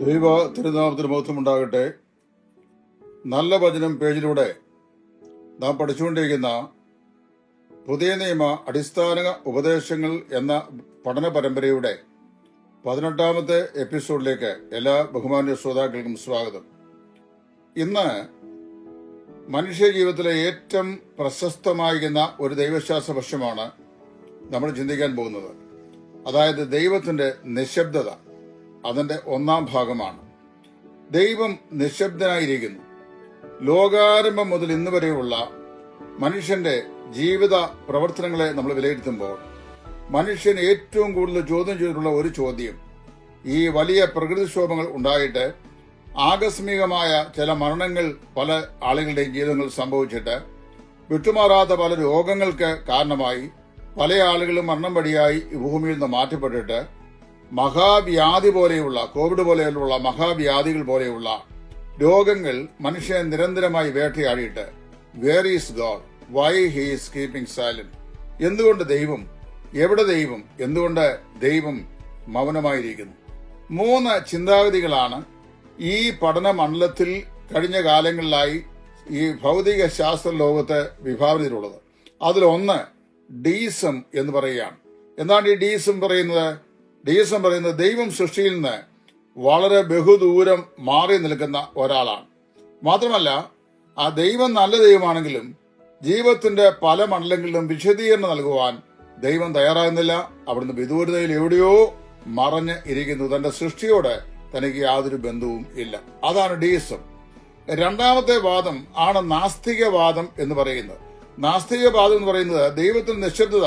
ദൈവ തിരുനാമത്തിന് ബോധമുണ്ടാകട്ടെ നല്ല വചനം പേജിലൂടെ നാം പഠിച്ചുകൊണ്ടിരിക്കുന്ന പുതിയ നിയമ അടിസ്ഥാന ഉപദേശങ്ങൾ എന്ന പഠന പരമ്പരയുടെ പതിനെട്ടാമത്തെ എപ്പിസോഡിലേക്ക് എല്ലാ ബഹുമാന്യ ശ്രോതാക്കൾക്കും സ്വാഗതം. ഇന്ന് മനുഷ്യ ജീവിതത്തിലെ ഏറ്റവും പ്രശസ്തമായിരിക്കുന്ന ഒരു ദൈവശാസ്ത്ര വശമാണ് നമ്മൾ ചിന്തിക്കാൻ പോകുന്നത്. അതായത് ദൈവത്തിന്റെ നിശബ്ദത. അതിന്റെ ഒന്നാം ഭാഗമാണ്. ദൈവം നിശബ്ദനായിരിക്കുന്നു. ലോകാരംഭം മുതൽ ഇന്ന് വരെയുള്ള മനുഷ്യന്റെ ജീവിത പ്രവർത്തനങ്ങളെ നമ്മൾ വിലയിരുത്തുമ്പോൾ മനുഷ്യൻ ഏറ്റവും കൂടുതൽ ചോദ്യം ചെയ്തിട്ടുള്ള ഒരു ചോദ്യം ഈ വലിയ പ്രകൃതിക്ഷോഭങ്ങൾ ഉണ്ടായിട്ട് ആകസ്മികമായ ചില മരണങ്ങൾ പല ആളുകളുടെയും ജീവിതങ്ങൾ സംഭവിച്ചിട്ട് വിട്ടുമാറാത്ത പല രോഗങ്ങൾക്ക് കാരണമായി പല ആളുകളും മരണം വഴിയായി ഭൂമിയിൽ നിന്ന് മാറ്റപ്പെട്ടിട്ട് മഹാവ്യാധി പോലെയുള്ള കോവിഡ് പോലെയുള്ള മഹാവ്യാധികൾ പോലെയുള്ള രോഗങ്ങൾ മനുഷ്യനെ നിരന്തരമായി വേട്ടയാടിയിട്ട് where is God why he's keeping silent എന്തുകൊണ്ട് ദൈവം എവിടെ ദൈവം എന്തുകൊണ്ട് ദൈവം മൗനമായിരിക്കുന്നു? മൂന്ന് ചിന്താഗതികളാണ് ഈ പഠന മണ്ഡലത്തിൽ കഴിഞ്ഞ കാലങ്ങളിലായി ഈ ഭൗതിക ശാസ്ത്ര ലോകത്ത് വിഭാവനയിലുള്ളത് അതിലൊന്ന് ഡീസം എന്ന് പറയുകയാണ്. എന്താണ് ഈ ഡീസം പറയുന്നത്? ഡീസം പറയുന്നത് ദൈവം സൃഷ്ടിയിൽ നിന്ന് വളരെ ബഹുദൂരം മാറി നിൽക്കുന്ന ഒരാളാണ്. മാത്രമല്ല ആ ദൈവം നല്ല ദൈവമാണെങ്കിലും ജീവിതത്തിന്റെ പല മണ്ഡലങ്ങളിലും വിശദീകരണം നൽകുവാൻ ദൈവം തയ്യാറാകുന്നില്ല. അവിടുന്ന് വിദൂരതയിൽ എവിടെയോ മറഞ്ഞ് ഇരിക്കുന്നു. തന്റെ സൃഷ്ടിയോട് തനിക്ക് യാതൊരു ബന്ധവും ഇല്ല. അതാണ് ഡീസം രണ്ടാമത്തെ വാദം ആണ് നാസ്തികവാദം എന്ന് പറയുന്നത്. നാസ്തികവാദം എന്ന് പറയുന്നത് ദൈവത്തിന്റെ നിശബ്ദത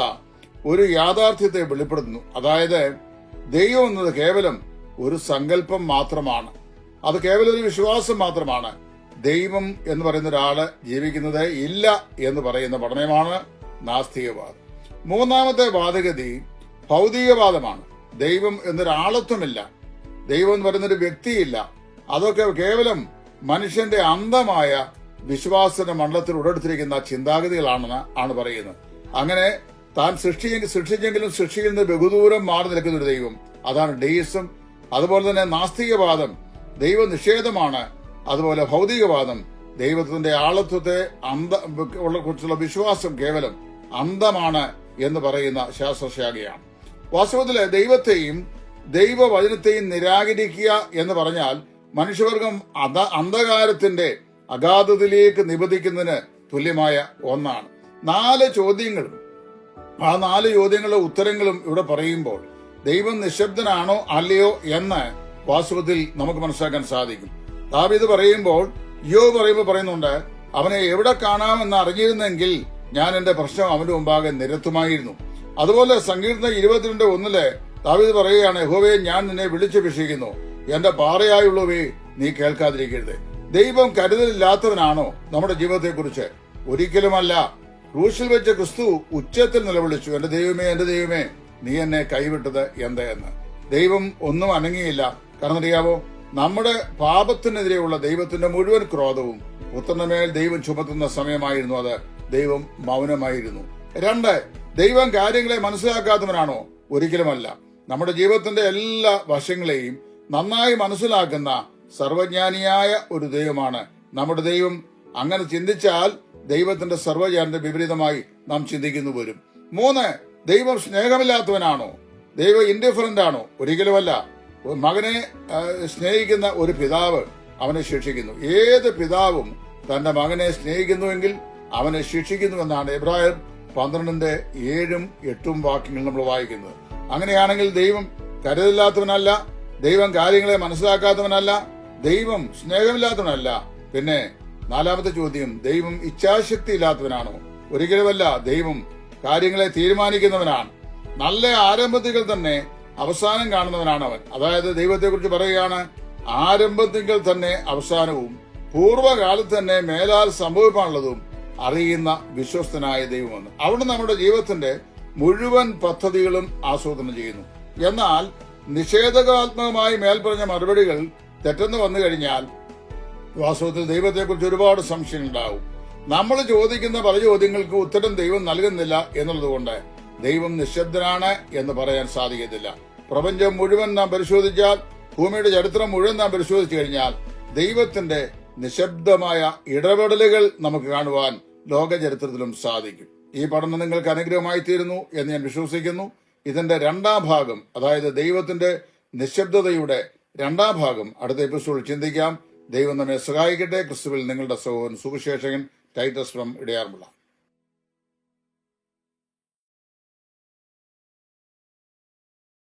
ഒരു യാഥാർത്ഥ്യത്തെ വെളിപ്പെടുത്തുന്നു. അതായത് ദൈവം എന്നത് കേവലം ഒരു സങ്കല്പം മാത്രമാണ്. അത് കേവലം ഒരു വിശ്വാസം മാത്രമാണ്. ദൈവം എന്ന് പറയുന്ന ഒരാൾ ജീവിക്കുന്നത് ഇല്ല എന്ന് പറയുന്ന പഠനമാണ് നാസ്തികവാദം. മൂന്നാമത്തെ വാദഗതി ഭൗതികവാദമാണ്. ദൈവം എന്നൊരാളത്വമില്ല. ദൈവം എന്ന് പറയുന്നൊരു വ്യക്തിയില്ല. അതൊക്കെ കേവലം മനുഷ്യന്റെ അന്ധമായ വിശ്വാസത്തിന്റെ മണ്ഡലത്തിൽ ഉടലെടുത്തിരിക്കുന്ന ചിന്താഗതികളാണെന്ന് ആണ് പറയുന്നത്. അങ്ങനെ താൻ സൃഷ്ടി സൃഷ്ടിച്ചെങ്കിലും സൃഷ്ടിയിൽ നിന്ന് ബഹുദൂരം മാറി നിൽക്കുന്ന ഒരു ദൈവം. അതാണ് ഡെയിസം. അതുപോലെ തന്നെ നാസ്തികവാദം. ദൈവ നിഷേധമാണ് അതുപോലെ ഭൗതികവാദം. ദൈവത്തിന്റെ ആളത്വത്തെ അന്ധ കുറിച്ചുള്ള വിശ്വാസം കേവലം അന്ധമാണ് എന്ന് പറയുന്ന ശാസ്ത്രശാഖയാണ്. വാസ്തവത്തിൽ ദൈവത്തെയും ദൈവവചനത്തെയും നിരാകരിക്കുക എന്ന് പറഞ്ഞാൽ മനുഷ്യവർഗം അന്ധകാരത്തിന്റെ അഗാധതയിലേക്ക് നിബന്ധിക്കുന്നതിന് തുല്യമായ ഒന്നാണ്. നാല് ചോദ്യങ്ങളും ആ നാല് ചോദ്യങ്ങളുടെ ഉത്തരങ്ങളും ഇവിടെ പറയുമ്പോൾ ദൈവം നിശബ്ദനാണോ അല്ലയോ എന്ന് വാസ്തവത്തിൽ നമുക്ക് മനസ്സിലാക്കാൻ സാധിക്കും. ദാവീദ് പറയുമ്പോൾ യോ പറയുമ്പോൾ പറയുന്നുണ്ട് അവനെ എവിടെ കാണാമെന്ന് അറിഞ്ഞിരുന്നെങ്കിൽ ഞാൻ എന്റെ പ്രശ്നം അവന്റെ മുമ്പാകെ നിരത്തുമായിരുന്നു. അതുപോലെ സങ്കീർത്തന ഇരുപത്തിരണ്ട് ഒന്നിൽ ദാവീദ് പറയുകയാണ് യഹോവയെ ഞാൻ നിന്നെ വിളിച്ചപേക്ഷിക്കുന്നു. എന്റെ പാറയായുള്ളവേ നീ കേൾക്കാതിരിക്കരുത്. ദൈവം കരുതലില്ലാത്തവനാണോ നമ്മുടെ ജീവിതത്തെക്കുറിച്ച്? ഒരിക്കലുമല്ല. ക്രൂശിൽ വെച്ച ക്രിസ്തു ഉച്ചത്തിൽ നിലവിളിച്ചു. എന്റെ ദൈവമേ എന്റെ ദൈവമേ നീ എന്നെ കൈവിട്ടത് എന്തെന്ന് ദൈവം ഒന്നും അനങ്ങിയില്ല. കാരണം അറിയാവോ നമ്മുടെ പാപത്തിനെതിരെയുള്ള ദൈവത്തിന്റെ മുഴുവൻ ക്രോധവും പുത്രനമേൽ ദൈവം ചുമത്തുന്ന സമയമായിരുന്നു അത്. ദൈവം മൗനമായിരുന്നു. രണ്ട് ദൈവം കാര്യങ്ങളെ മനസ്സിലാക്കാത്തവനാണോ? ഒരിക്കലുമല്ല. നമ്മുടെ ജീവിതത്തിന്റെ എല്ലാ വശങ്ങളെയും നന്നായി മനസ്സിലാക്കുന്ന സർവജ്ഞാനിയായ ഒരു ദൈവമാണ്. നമ്മുടെ ദൈവം അങ്ങനെ ചിന്തിച്ചാൽ ദൈവത്തിന്റെ സർവജ്ഞാനന്റെ വിപരീതമായി നാം ചിന്തിക്കുന്നു വരും മൂന്ന് ദൈവം സ്നേഹമില്ലാത്തവനാണോ? ദൈവം ഇൻഡിഫറന്റ് ആണോ? ഒരിക്കലുമല്ല. മകനെ സ്നേഹിക്കുന്ന ഒരു പിതാവ് അവനെ ശിക്ഷിക്കുന്നു. ഏത് പിതാവും തന്റെ മകനെ സ്നേഹിക്കുന്നുവെങ്കിൽ അവനെ ശിക്ഷിക്കുന്നു എന്നാണ് എബ്രായർ പന്ത്രണ്ടിന്റെ ഏഴും എട്ടും വാക്യങ്ങൾ നമ്മൾ വായിക്കുന്നത്. അങ്ങനെയാണെങ്കിൽ ദൈവം കരുതില്ലാത്തവനല്ല ദൈവം കാര്യങ്ങളെ മനസ്സിലാക്കാത്തവനല്ല ദൈവം സ്നേഹമില്ലാത്തവനല്ല. പിന്നെ നാലാമത്തെ ചോദ്യം ദൈവം ഇച്ഛാശക്തി ഇല്ലാത്തവനാണോ? ഒരിക്കലുമല്ല ദൈവം കാര്യങ്ങളെ തീരുമാനിക്കുന്നവനാണ്. നല്ല ആരംഭത്തിൽ തന്നെ അവസാനം കാണുന്നവനാണ് അവൻ. അതായത് ദൈവത്തെക്കുറിച്ച് പറയുകയാണ് ആരംഭത്തിങ്കിൽ തന്നെ അവസാനവും പൂർവകാലത്ത് തന്നെ മേലാൽ സംഭവിക്കാനുള്ളതും അറിയുന്ന വിശ്വസ്തനായ ദൈവമെന്ന് അവിടെ നമ്മുടെ ജീവിതത്തിന്റെ മുഴുവൻ പദ്ധതികളും ആസൂത്രണം ചെയ്യുന്നു. എന്നാൽ നിഷേധകാത്മകമായി മേൽപ്പറഞ്ഞ മറുപടികൾ തെറ്റെന്ന് വന്നു കഴിഞ്ഞാൽ വാസ്തവത്തിൽ ദൈവത്തെക്കുറിച്ച് ഒരുപാട് സംശയങ്ങളുണ്ടാവും നമ്മൾ ചോദിക്കുന്ന പല ചോദ്യങ്ങൾക്ക് ഉത്തരം ദൈവം നൽകുന്നില്ല എന്നുള്ളതുകൊണ്ട് ദൈവം നിശബ്ദനാണ് എന്ന് പറയാൻ സാധിക്കത്തില്ല. പ്രപഞ്ചം മുഴുവൻ നാം പരിശോധിച്ചാൽ ഭൂമിയുടെ ചരിത്രം മുഴുവൻ നാം പരിശോധിച്ചു കഴിഞ്ഞാൽ ദൈവത്തിന്റെ നിശബ്ദമായ ഇടപെടലുകൾ നമുക്ക് കാണുവാൻ ലോക ചരിത്രത്തിലും സാധിക്കും. ഈ പഠനം നിങ്ങൾക്ക് അനുഗ്രഹമായി തീരുന്നു എന്ന് ഞാൻ വിശ്വസിക്കുന്നു. ഇതിന്റെ രണ്ടാം ഭാഗം അതായത് ദൈവത്തിന്റെ നിശബ്ദതയുടെ രണ്ടാം ഭാഗം അടുത്ത എപ്പിസോഡിൽ ചിന്തിക്കാം. ദൈവം നമ്മെ സഹായിക്കട്ടെ. ക്രിസ്തുവിൽ നിങ്ങളുടെ സഹോദരൻ സുവിശേഷകൻ ടൈറ്റസ് ഫ്രം ഇടയാർമുള്ള